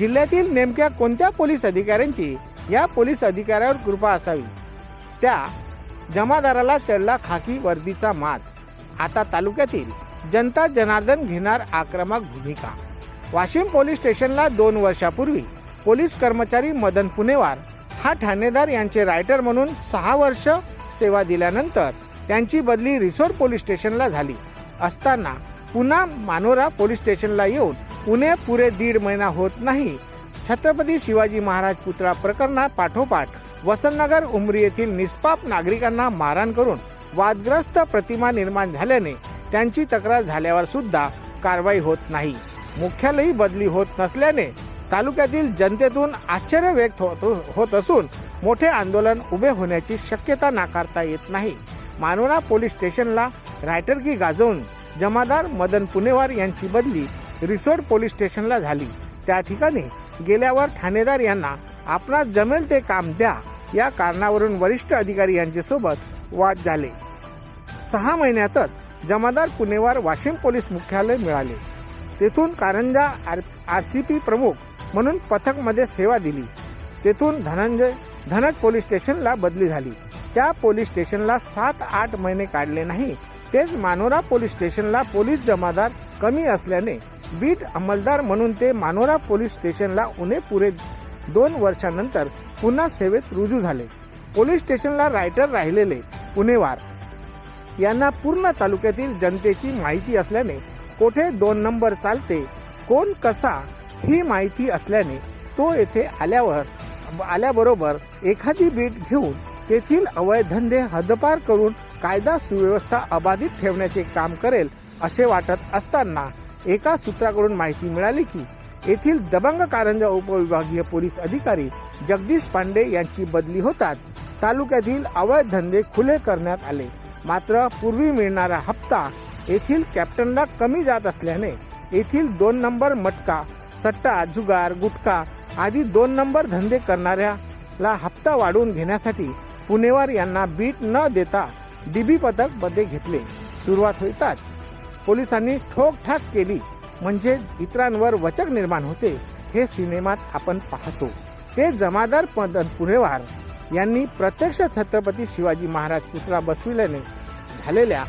जिल्ह्यातील नेमक्या कोणत्या पोलीस अधिकाऱ्यांची या पोलीस अधिकाऱ्यावर कृपा असावी? त्या जमादाराला चढला खाकी वर्दीचा माज आता तालुक्यातील जनता जनार्दन घेणार आक्रमक भूमिका. वाशिम पोलीस स्टेशनला दोन वर्षापूर्वी पोलीस कर्मचारी मदन पुणेवार हा ठाणेदार यांचे रायटर म्हणून सहा वर्ष सेवा दिल्यानंतर त्यांची बदली रिसोड पोलीस स्टेशनला झाली. असताना पुन्हा मानोरा पोलीस स्टेशनला येऊन पुणे पुरे दीड महिना होत नाही. छत्रपती शिवाजी महाराज पुतळा प्रकरणा पाठोपाठ वसंतनगर उमरी येथील निष्पाप नागरिकांना मारहाण करून वादग्रस्त प्रतिमा निर्माण झाल्याने त्यांची तक्रार झाल्यावर सुद्धा कारवाई होत नाही. मुख्यालयी बदली होत नसल्याने तालुक्यातील जनतेतून आश्चर्य व्यक्त होत होत असून मोठे आंदोलन उभे होण्याची शक्यता नाकारता येत नाही. मानोरा पोलीस स्टेशनला रायटरकी गाजवून जमादार मदन पुणेवार यांची बदली रिसोड पोलीस स्टेशनला झाली. त्या ठिकाणी गेल्यावर ठाणेदार यांना आपणास जमेल ते काम द्या या कारणावरून वरिष्ठ अधिकारी यांच्यासोबत वाद झाले. सहा महिन्यातच जमादार पुणेवार वाशिम पोलीस मुख्यालय मिळाले. तेथून Karanja R R C P प्रमुख म्हणून पथकमध्ये सेवा दिली. तेथून धनंजय धनज पोलीस स्टेशनला बदली झाली. त्या पोलीस स्टेशनला सात आठ महिने काढले नाही तेच मानोरा पोलीस स्टेशनला पोलीस जमादार कमी असल्याने बीट अंमलदार म्हणून ते मानोरा पोलीस स्टेशनला उणे पुरे दोन वर्षानंतर पुन्हा सेवेत रुजू झाले. पोलीस स्टेशनला रायटर राहिलेले पुणेवार. यांना पूर्ण तालुक्यातील जनतेची माहिती असल्याने कोठे दोन नंबर चालते कोण कसा ही माहिती असल्याने तो येथे आल्यावर आल्याबरोबर एखादी बीट घेऊन तेथील अवैध धंदे हद्दपार करून कायदा सुव्यवस्था अबाधित ठेवण्याचे काम करेल असे वाटत असताना एका सूत्राकडून माहिती मिळाली की येथील दबंग कारंजा उपविभागीय पोलीस अधिकारी जगदीश पांडे यांची बदली होताच तालुक्यातील अवैध धंदे खुले करण्यात आले. मात्र पूर्वी मिळणारा हप्ता येथील कॅप्टनला कमी जात असल्याने येथील दोन नंबर मटका सट्टा जुगार गुटखा आदी दोन नंबर धंदे करणाऱ्याला हप्ता वाढवून घेण्यासाठी पुणेवार यांना बीट न देता डीबी पथकमध्ये घेतले. सुरुवात होताच. पोलिसांनी ठोकठाक केली. म्हणजे इतरांवर वचक निर्माण होते हे सिनेमात आपण पाहतो. ते जमादार मदन पुणेवार यांनी प्रत्यक्ष छत्रपती शिवाजी महाराज पुतळा बसविल्याने झालेल्या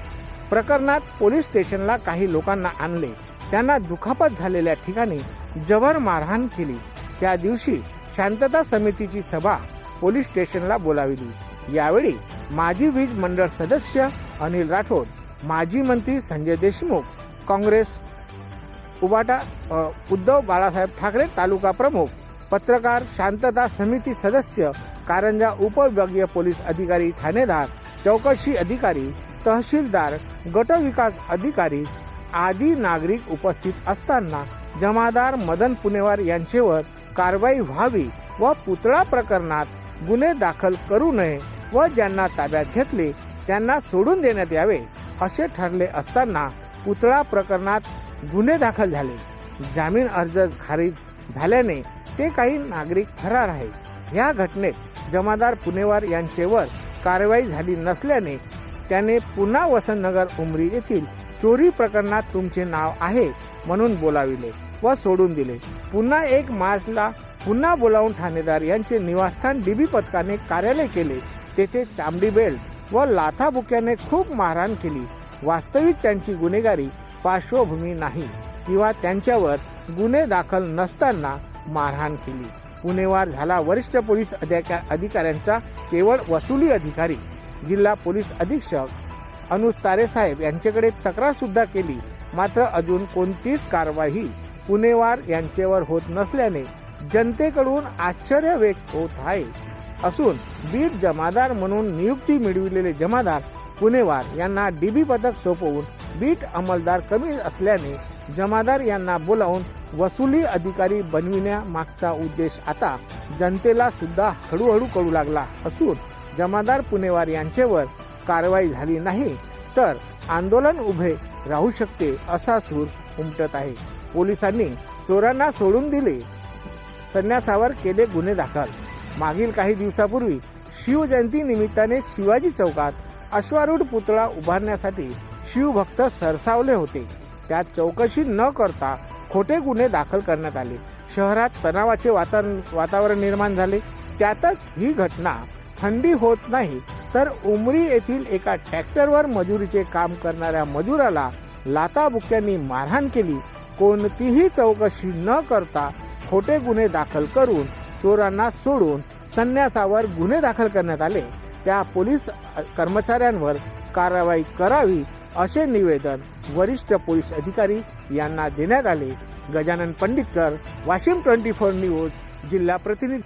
प्रकरणात पोलीस स्टेशनला काही लोकांना आणले. त्यांना दुखापत झालेल्या ठिकाणी जबर मारहाण केली. त्या दिवशी शांतता समितीची सभा पोलीस स्टेशनला बोलाविली. यावेळी माजी वीज मंडळ सदस्य अनिल राठोड माजी मंत्री संजय देशमुख काँग्रेस उबाटा उद्धव बाळासाहेब ठाकरे तालुका प्रमुख पत्रकार शांतता समिती सदस्य कारंजा उपविभागीय पोलीस अधिकारी ठाणेदार चौकशी अधिकारी तहसीलदार गटविकास अधिकारी आदी नागरिक उपस्थित असताना जमादार मदन पुणेवार यांचेवर कारवाई व्हावी व पुतळा प्रकरणात गुन्हे दाखल करू नये व ज्यांना ताब्यात घेतले त्यांना सोडून देण्यात यावे. असे ठरले असताना पुतळा प्रकरणात गुन्हे दाखल झाले. जामीन अर्ज खारिज झाल्याने ते काही नागरिक फरार आहे या घटनेत जमादार पुणेवार यांचेवर कारवाई झाली नसल्याने त्याने पुन्हा वसंतनगर उमरी येथील चोरी प्रकरणात तुमचे नाव आहे म्हणून बोलाविले व सोडून दिले. पुन्हा एक मार्चला पुन्हा बोलावून ठाणेदार यांचे निवासस्थान डीबी पथकाने कार्यालय केले. तेथे चांबडी बेल्ट व लाथाबुक्याने खूप मारहाण केली. वास्तविक त्यांची गुन्हेगारी पार्श्वभूमी नाही किंवा त्यांच्यावर गुन्हे दाखल नसताना मारहाण केली. पुणेवार झाला वरिष्ठ पोलीस अधिका अधिकाऱ्यांचा केवळ वसुली अधिकारी. जिल्हा पोलीस अधीक्षक अनुज तारेसाहेब यांच्याकडे तक्रार सुद्धा केली. मात्र अजून कोणतीच कारवाई पुणेवार यांच्यावर होत नसल्याने जनतेकडून आश्चर्य व्यक्त होत आहे. असून बीट जमादार म्हणून नियुक्ती मिळविलेले जमादार पुणेवार यांना डीबी पदक सोपवून बीट अंमलदार कमी असल्याने जमादार यांना बोलावून वसुली अधिकारी बनविण्यामागचा उद्देश आता जनतेला सुद्धा हळूहळू कळू लागला असून जमादार पुणेवार यांच्यावर कारवाई झाली नाही तर आंदोलन उभे राहू शकते असा सूर उमटत आहे. पोलिसांनी चोरांना सोडून दिले. संन्यासावर केले गुन्हे दाखल. मागील काही दिवसापूर्वी शिवजयंती निमित्ताने शिवाजी चौकात अश्वारूढ पुतळा उभारण्यासाठी शिवभक्त सरसावले होते. त्यात चौकशी न करता खोटे गुन्हे दाखल करण्यात आले. शहरात तणावाचे वातावरण वातावरण निर्माण झाले. त्यातच ही घटना थंडी होत नाही तर उमरी येथील एका ट्रॅक्टरवर मजुरीचे काम करणाऱ्या मजुराला लाताबुक्यांनी मारहाण केली. कोणतीही चौकशी न करता खोटे गुन्हे दाखल करून चोरांना सोडून संन्यासावर गुन्हे दाखल करण्यात आले. त्या पोलीस कर्मचाऱ्यांवर कारवाई करावी असे निवेदन वरिष्ठ पोलीस अधिकारी यांना देण्यात आले. Gajanan Panditkar Washim twenty four news जिल्हा प्रतिनिधी